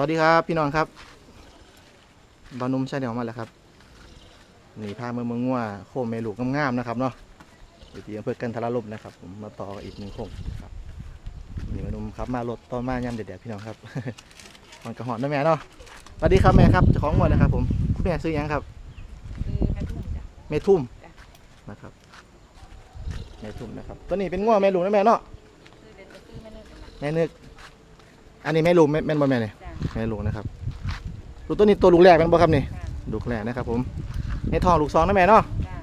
วัสดีครับพี่น้องครับบานุมชาแนลมาแล้วครับนี่พาเมืองเมืองงัวโคมเมลูกงามๆนะครับเนาะอยู่ที่อำเภอกันทรลบนะครับ ผมมาต่ออีกหนึ่งโคมครับนี่บานุมครับมารถต่อมาย่ำเด็ดๆพี่น้องครับมันกระหอนนะแม่เนาะสวัสดีครับแม่ครับเจ้าของงัวนะครับ ผมคุณแม่ซื้อหยังครับคือแม่ทุ่มจ้ะแม่ทุ่มจ้ะนะครับแม่ทุ่มนะครับตัวนี้เป็นงัวแม่ลูกนะแม่เนาะคือเด็กก็คือแม่นึกจ้ะแม่นึกอันนี้แม่ลูกแม่แม่นบ่แม่เนี่ยจ้ะ แม่ลูกนะครับลูกตัวนี้ตัวลูกแรกเป็นบ่ครับนี่จ้ะลูกแรกนะครับ ผมในทองลูกสองนะแม่เนาะจ้ะ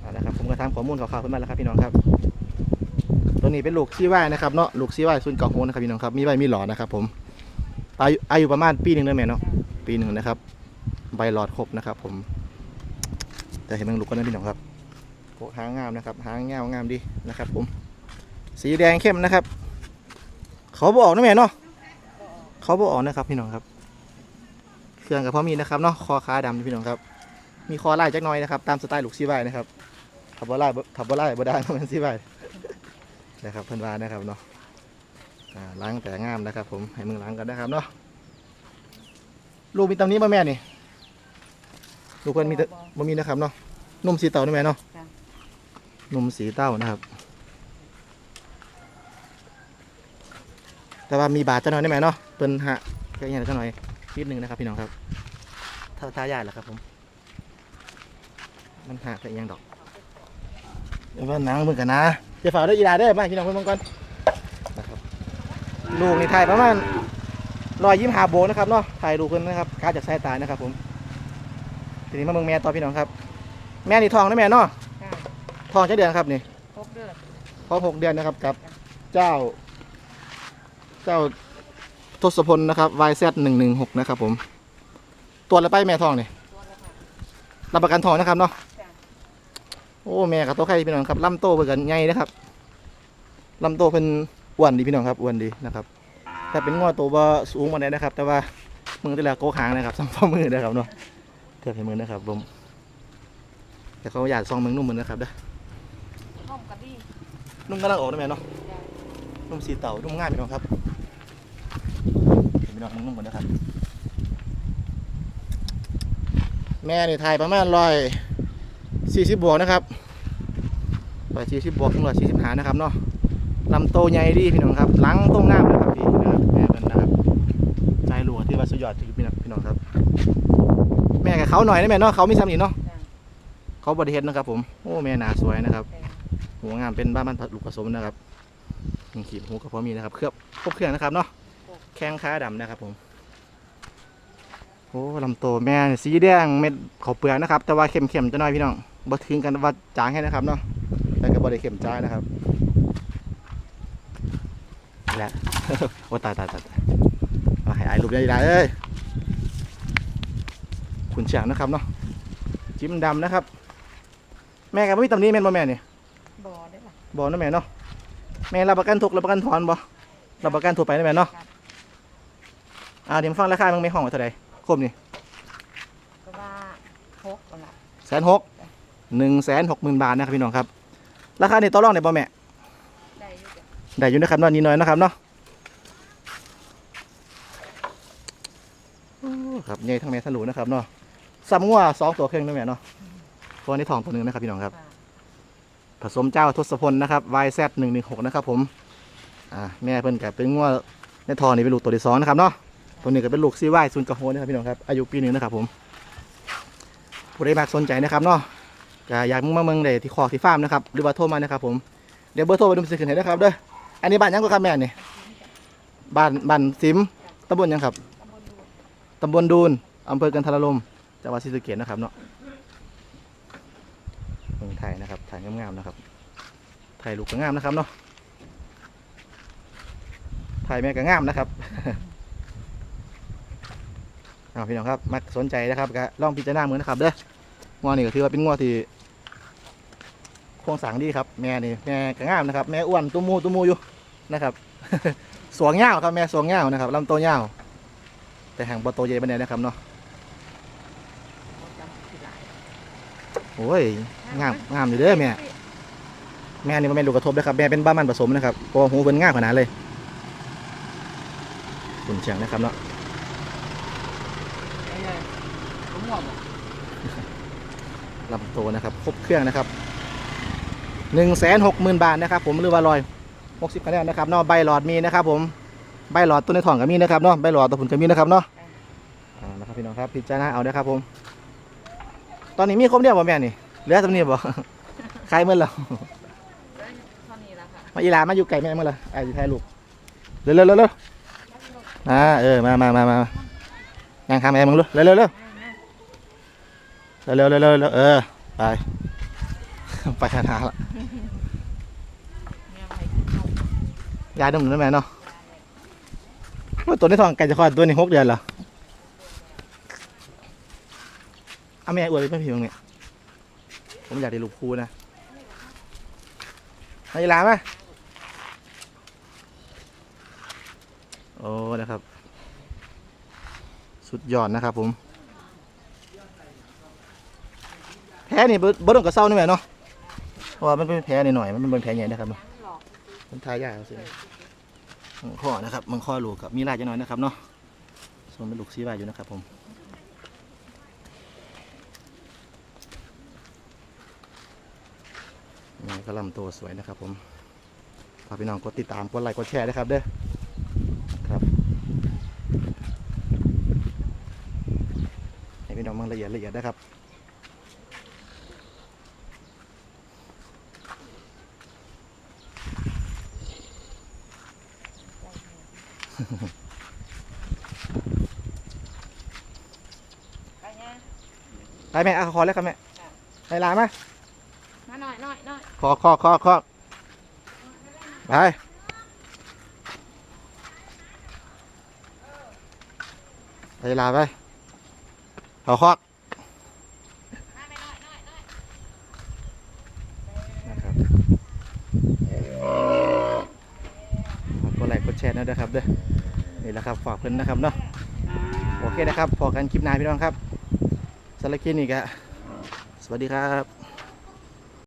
เอาละครับผมก็ทำข้อมูลข่าวๆขึ้นมาแล้วครับพี่น้องครับ ตัวนี้เป็นลูกซีไว้นะครับเนาะลูกซีไว้ซุนย์เก่าโฮนะครับพี่น้องครับมีใบมีหลอดนะครับ ผมอายุอายุประมาณปีหนึ่งนะแม่เนาะจ้ะปีหนึ่งนะครับ ใบหลอดครบนะครับ ผมแต่เห็นมันลูกก็นะพี่น้องครับพวกหางงามนะครับ หางเงางามดีนะครับ ผม สีแดงเข้มนะครับ เขาบออกนะแม่เนาะ เขาบออกนะครับพี่น้องครับ เครื่องกับพ่อมีนะครับเนาะคอขาดำพี่น้องครับ มีคอไล่จักหน้อยนะครับ ตามสไตล์ลูกซีไว้นะครับทับบ่ไล่บ่ทับบ่ไล่บ่ได้เพราะมันซีไว้นะครับเพิ่นว่านะครับเนาะอ่าล้างแต่งามนะครับ ผมให้มึงล้างกันนะครับเนาะลูกมีตำหนี้บ่แม่นี่ลูกเพิ่นมีแต่บ่มีนะครับเนาะนุ่มสีเต่านี่แม่เนาะจ้ะนุ่มสีเต้านะครับ แต่ว่ามีบาดจักหน่อยได้ไหมเนาะเปิ้นหะแค่ยังจักหน่อยนิดนึงนะครับพี่น้องครับเท่าท่ายายแหละครับผมมันหักแต่ยังดอกเดี๋ยวว่าหนังเบิ่งกันนะจะฝากด้วยอีดาเด้อมาพี่น้องเพิ่นเบิ่งก่อนนะครับลูกนี่ถ่ายประมาณรอยยิ้มหาโบนะครับเนาะถ่ายลูกเพิ่นนะครับการจากสายตานะครับ ผม ทีนี้มาเบิ่งแม่ต่อพี่น้องครับ แม่นี่ทองนะแม่เนาะจ้ะทองเจ็ดเดือนครับนี่พกเด้อทองหกเดือนนะครับกับ เจ้า เจ้าทศพลนะครับ YZ หนึ่งหนึ่งหกนะครับผม ตัวละไปแม่ทองนี่ตัวละค่ะรับประกันทองนะครับเนาะจ้ะโอ้แม่กับโตไข่พี่น้องครับลำโตเพื่อกันใหญ่นะครับลำโตเป็นอ้วนดีพี่น้องครับอ้วนดีนะครับแต่เป็นง้อตัวว่าสูงมาได้นะครับ แต่ว่ามือแต่ละโกหางนะครับสองฝ่ามือนะครับเนาะเทียบให้มือนะครับผมแต่เขาอยากซองเมืองนุ่มเหมือนนะครับเด้อห้อมกันดีนุ่มกำลังออกได้ไหมเนาะจ้ะนุ่มสีเต่านุ่มง่ายพี่น้องครับเห็น พี่น้องนุ่มๆก่อนนะครับแม่นี่ไทยประมาณร้อยสี่สิบบวกนะครับร้อยสี่สิบบวกถึงร้อยสี่สิบหานะครับเนาะลำโตใหญ่ดีพี่น้องครับหลังตรงน้ำนะครับพี่นะครับแม่เป็นนะครับใจหลวงที่ว่าสุดยอดที่พี่น้องพี่น้องครับ แม่กับเขาหน่อยนะแม่เนาะเขามีซ้ำอีกเนาะจ้ะเขาบริเฮ็ดนะครับ ผมโอ้แม่หนาสวยนะครับแต่หัวงามเป็นบ้านมันลูกผสมนะครับมีขีดหูกับพอมีนะครับเคลือบครบเครื่องนะครับเนาะ แข้งขาดำนะครับผมโอ้ลำโตแม่สีแดงเม็ดขาวเปลือกนะครับ แต่ว่าเข้มๆจะน้อยพี่น้องบ่ถึงกันว่าจางให้นะครับเนาะแต่ก็บ่ได้เข้มจ้านะครับนี่แหละโอ้ตายตายตายตายเอาให้อายรูปใหญ่ได้เอ้ยขุนเฉียงนะครับเนาะจิ้มดำนะครับ แม่กับพี่ตำนี้แม่นบ่แม่นี่บ่อได้ล่ะบอนะแม่เนาะแม่รับประกันทุกรับประกันถอนบ่รับประกันทั่วไปนะแม่เนาะ อ่าเดี๋ยวมาฟังราคามึงไม่ห้องไว้เท่าไหร่ครบนี่ก็ว่าพกเอาล่ะแสนหกหนึ่งแสนหกหมื่นบาทนะครับพี่น้องครับ ราคานี่ต่อรองได้บ่แม่ ได้อยู่จ้ะได้อยู่นะครับเนาะนี่น้อยนะครับเนาะโอ้ครับใหญ่ทั้งแม่ทั้งลูกนะครับเนาะซ้ำงัวสองตัวเครื่องนะแม่เนาะตัวนี้ทองตัวหนึงนะครับพี่น้องครับ ค่ะผสมเจ้าทศพลนะครับ YZ หนึ่งหนึ่งหกนะครับผม อ่า แม่เพิ่นกับเป็นงัวในทอนี่เป็นลูกตัวที่สองนะครับเนาะ ตัวนี้ก็เป็นลูกซีวายซุนกระโฮนะครับพี่น้องครับอายุปีหนึ่งนะครับผมผู้ใดมากสนใจนะครับเนาะก็อยากมาเมืองใดที่คอกที่ฟาร์มนะครับหรือว่าโทรมานะครับผมเดี๋ยวเบอร์โทรไปดูสิขึ้นให้นะครับเด้ออันนี้บ้านยังก็ครับแม่นี่บ้านบ้านซิมตำบลยังครับตำบลดูนอำเภอกันทารลมจังหวัดศรีสะเกษนะครับเนาะเมืองไทยนะครับถ่ายงามๆนะครับถ่ายลูกก็งามนะครับเนาะถ่ายแม่ก็งามนะครับ เอาพี่น้องครับมักสนใจนะครับก็ลองพิจารณาเหมือนนะครับเด้องวนี่ก็ถือว่าเป็นงวที่โครงสร้างดีครับ แม่นี่แม่ก็งามนะครับ แม่อ้วนตุ้มมูตุ้มมูอยู่นะครับ สวงเงาครับแม่สวงเงานะครับลำตัวเงาแต่หางบอโตใหญ่ปานนะครับเนาะโอ้ยงามงามอยู่เด้อแม่แม่นี่มันเป็นลูกกระทบเด้อครับแม่เป็นบ้ามันผสมนะครับพราะว่าหูเป็นง่ามขนาดเลยคุณเชียงนะครับเนาะ ไอ้ไงผมง่วงอะ ลำโตวนะครับ ครบเครื่องนะครับหนึ่งแสนหกหมื่นบาทนะครับ ผมหรือว่าลอยหกสิบคะแนนนะครับเนาะใบหลอดมีนะครับ ผมใบหลอดตัวในถ่องก็มีนะครับเนาะใบหลอดตัวผุนก็มีนะครับเนาะอ่านะครับพี่น้องครับพิจารณาเอานะครับผม ตอนนี้มีครบเดียวบ่แม่นี่เหลือตรงนี้บ่ใครเมื่อแล้วแล้วเท่านี้ละค่ะมาอีหลามาอยู่ไก่แม่เมื่อไรไอ้ที่ถ่ายรูปเร็วเร็วเร็วเร็วอ่าเออมามามามายังทำแม่มึงลูกเร็วเร็วเร็วมา เร็วเร็วเร็วเร็วเออ ไป ไปขนาดละๆแม่ไปกินข้าวยายดมหนึ่งได้ไหมเนาะว่าตัวนี้ท้องไก่จะคลอดตัวนี้หกเดือนเหรอเอาแม่อวดไปเพื่อนพี่ตรงนี้ผมอยากได้ลูกคู่นะมาอีหลามาโอ้ นะครับ สุดยอดนะครับผม แพ้นี่บ่บ่ต้องกระเซ้านี่แหละเนาะเพราะว่ามันเป็นแพ้หน่อยๆมันเป็นแพ้ใหญ่นะครับเนาะมันทายากเอาสิมังข้อนะครับมังข้อลูกกับมีลายจะน้อยนะครับเนาะส่วนเป็นลูกซีบายอยู่นะครับผมนี่ก็ลำตัวสวยนะครับผมฝากพี่น้องกดติดตามกดไลค์กดแชร์นะครับเด้อครับให้พี่น้องมันละเอียดละเอียดนะครับ ไปไงไปแม่เอาขอแล้วครับแม่ไปลามามาหน่อยหน่อยหน่อยขอขอขอขอไปไปลาไปขอขอก มาไปหน่อยหน่อยหน่อย นะครับฝากกดไลค์กดแชร์นะครับเด้อนี่แหละครับฝากเพื่อนนะครับเนาะโอเคนะครับพอกันคลิปหน้าพี่น้องครับสำหรับคลิปนี้ก็สวัสดีครับ